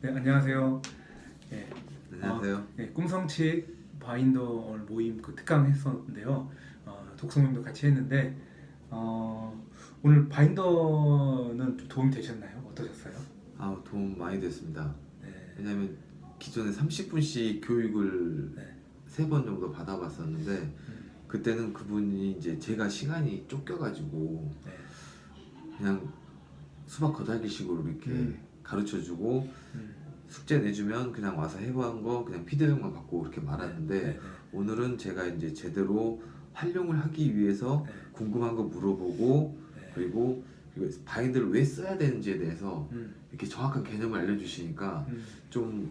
네 안녕하세요. 예, 안녕하세요. 네, 꿈성치 바인더 오늘 모임 그 특강 했었는데요. 어, 독서모임도 같이 했는데 어, 오늘 바인더는 좀 도움이 되셨나요? 어떠셨어요? 아 도움 많이 됐습니다. 네, 왜냐하면 기존에 30분씩 교육을 네, 세번 정도 받아봤었는데 음, 그때는 그분이 이제 제가 시간이 쫓겨가지고 네, 그냥 수박 거달기식으로 이렇게 음. 가르쳐주고 음, 숙제 내주면 그냥 와서 해보한 거 그냥 피드백만 받고 그렇게 말았는데 네, 네, 오늘은 제가 이제 제대로 활용을 하기 위해서 네, 궁금한 거 물어보고 네, 그리고 바인드를 왜 써야 되는지에 대해서 음, 이렇게 정확한 개념을 알려주시니까 음, 좀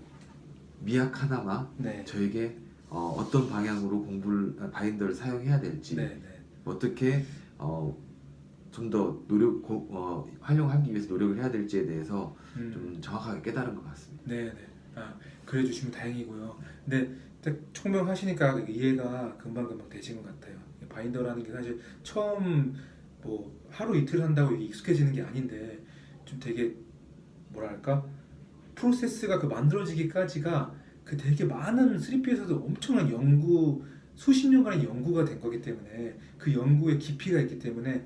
미약 하나마 네, 저에게 어, 떤 방향으로 공부를 아, 바인더를 사용해야 될지 네, 네, 어떻게 어, 좀 더 노력 고, 어, 활용하기 위해서 노력을 해야 될지에 대해서 음. 좀 정확하게 깨달은 것 같습니다. 네, 네. 아, 그래 주시면 다행이고요. 근데 딱 총명하시니까 이해가 금방 금방 되신 것 같아요. 바인더라는 게 사실 처음 뭐 하루 이틀 한다고 익숙해지는 게 아닌데 좀 되게 뭐랄까 프로세스가 그 만들어지기까지가 그 되게 많은 3P에서도 엄청난 연구 수십 년간의 연구가 된 거기 때문에 그 연구의 깊이가 있기 때문에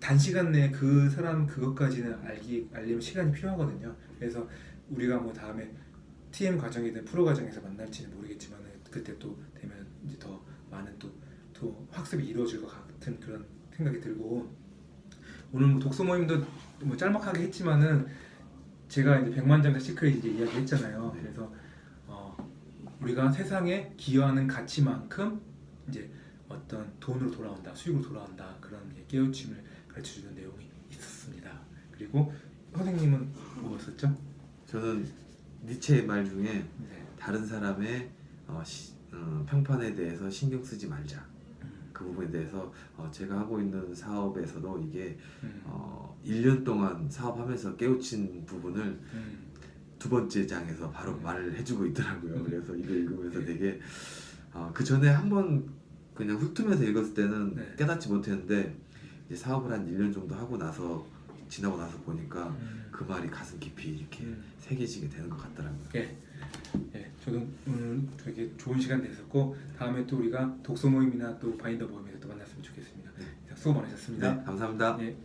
단시간 내에 그 사람 그것까지는 알기 알려면 시간이 필요하거든요. 그래서 우리가 뭐 다음에 TM 과정이든 프로 과정에서 만날지는 모르겠지만 그때 또 되면 이제 더 많은 또, 또 학습이 이루어질 것 같은 그런 생각이 들고 오늘 뭐 독서 모임도 뭐 짤막하게 했지만은 제가 이제 백만장자 시크릿 이제 이야기했잖아요. 네. 그래서 어, 우리가 세상에 기여하는 가치만큼 이제 어떤 돈으로 돌아온다, 수익으로 돌아온다 그런 게 깨우침을 가르쳐주는 내용이 있었습니다. 그리고 선생님은 뭐였었죠? 저는 니체의 말 중에 네. 다른 사람의 어, 시- 어, 평판에 대해서 신경 쓰지 말자. 음, 그 부분에 대해서 어, 제가 하고 있는 사업에서도 이게 음, 어, 1년 동안 사업하면서 깨우친 부분을 음, 두 번째 장에서 바로 음. 말을 해주고 있더라고요. 음. 그래서 이거 읽으면서 네. 되게 어, 그 전에 한번 그냥 훑으면서 읽었을 때는 네. 깨닫지 못했는데 이제 사업을 한 1년 정도 하고 나서 지나고 나서 보니까 음. 그 말이 가슴 깊이 이렇게 음. 새겨지게 되는 것 같더라고요. 예, 예, 저도 오늘 되게 좋은 시간 됐었고 다음에 또 우리가 독서 모임이나 또 바인더 모임에서 또 만났으면 좋겠습니다. 네. 수고 많으셨습니다. 네, 감사합니다. 예.